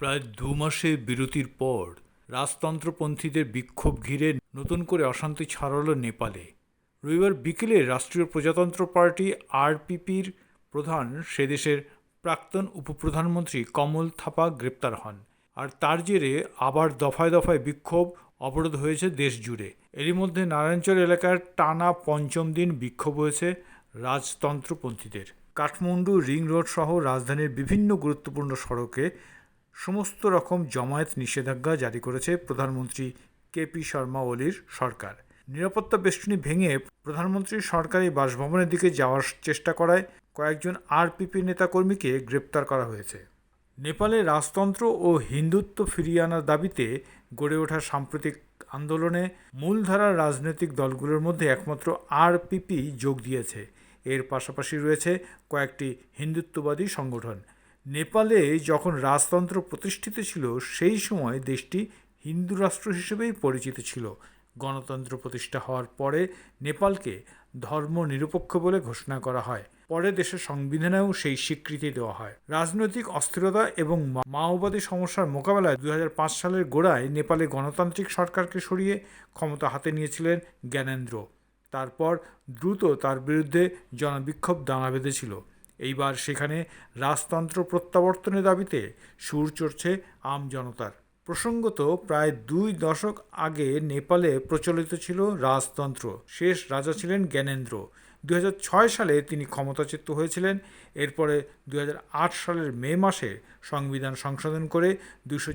প্রায় দু মাসের বিরতির পর রাজতন্ত্রপন্থীদের বিক্ষোভ ঘিরে নতুন করে অশান্তি ছড়ালো নেপালে। রবিবার বিকেলে রাষ্ট্রীয় প্রজাতন্ত্র পার্টি আরপিপির প্রধান, সে দেশের প্রাক্তন উপপ্রধানমন্ত্রী কমল থাপা গ্রেপ্তার হন। আর তার জেরে আবার দফায় দফায় বিক্ষোভ অবরোধ হয়েছে দেশ জুড়ে এরই মধ্যে নারায়ণচর এলাকার টানা পঞ্চম দিন বিক্ষোভ হয়েছে রাজতন্ত্রপন্থীদের। কাঠমান্ডু রিং রোড সহ রাজধানীর বিভিন্ন গুরুত্বপূর্ণ সড়কে সমস্ত রকম জমায়েত নিষেধাজ্ঞা জারি করেছে প্রধানমন্ত্রী কেপি শর্মা ওলির সরকার। নিরাপত্তা বেষ্টনী ভেঙে প্রধানমন্ত্রীর সরকারি বাসভবনের দিকে যাওয়ার চেষ্টা করায় কয়েকজন আরপিপি নেতাকর্মীকে গ্রেপ্তার করা হয়েছে। নেপালে রাজতন্ত্র ও হিন্দুত্ব ফিরিয়ে আনার দাবিতে গড়ে ওঠা সাম্প্রতিক আন্দোলনে মূলধারার রাজনৈতিক দলগুলোর মধ্যে একমাত্র আরপিপি যোগ দিয়েছে। এর পাশাপাশি রয়েছে কয়েকটি হিন্দুত্ববাদী সংগঠন। নেপালে যখন রাজতন্ত্র প্রতিষ্ঠিত ছিল, সেই সময় দেশটি হিন্দু রাষ্ট্র হিসেবেই পরিচিত ছিল। গণতন্ত্র প্রতিষ্ঠা হওয়ার পরে নেপালকে ধর্ম নিরপেক্ষ বলে ঘোষণা করা হয়। পরে দেশের সংবিধানেও সেই স্বীকৃতি দেওয়া হয়। রাজনৈতিক অস্থিরতা এবং মাওবাদী সমস্যার মোকাবেলায় দু হাজার পাঁচ সালের গোড়ায় নেপালে গণতান্ত্রিক সরকারকে সরিয়ে ক্ষমতা হাতে নিয়েছিলেন জ্ঞানেন্দ্র। তারপর দ্রুত তার বিরুদ্ধে জনবিক্ষোভ দানা বেঁধেছিল এইবার সেখানে রাজতন্ত্র প্রত্যাবর্তনের দাবিতে সুর চড়ছে আম জনতার। প্রসঙ্গত প্রায় দুই দশক আগে নেপালে প্রচলিত ছিল রাজতন্ত্র। শেষ রাজা ছিলেন জ্ঞানেন্দ্র। দুই হাজার ছয় সালে তিনি ক্ষমতাচ্যুত হয়েছিলেন। এরপরে দু হাজার আট সালের মে মাসে সংবিধান সংশোধন করে দুশো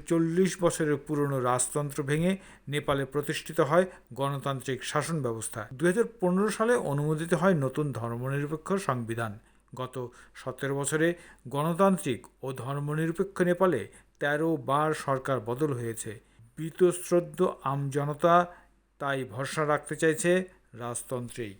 বছরের পুরনো রাজতন্ত্র ভেঙে নেপালে প্রতিষ্ঠিত হয় গণতান্ত্রিক শাসন ব্যবস্থা। দু হাজার পনেরো সালে অনুমোদিত হয় নতুন ধর্মনিরপেক্ষ সংবিধান। গত সতেরো বছরে গণতান্ত্রিক ও ধর্মনিরপেক্ষ নেপালে তেরো বার সরকার বদল হয়েছে। বীতশ্রদ্ধ আমজনতা তাই ভরসা রাখতে চাইছে রাজতন্ত্রেই।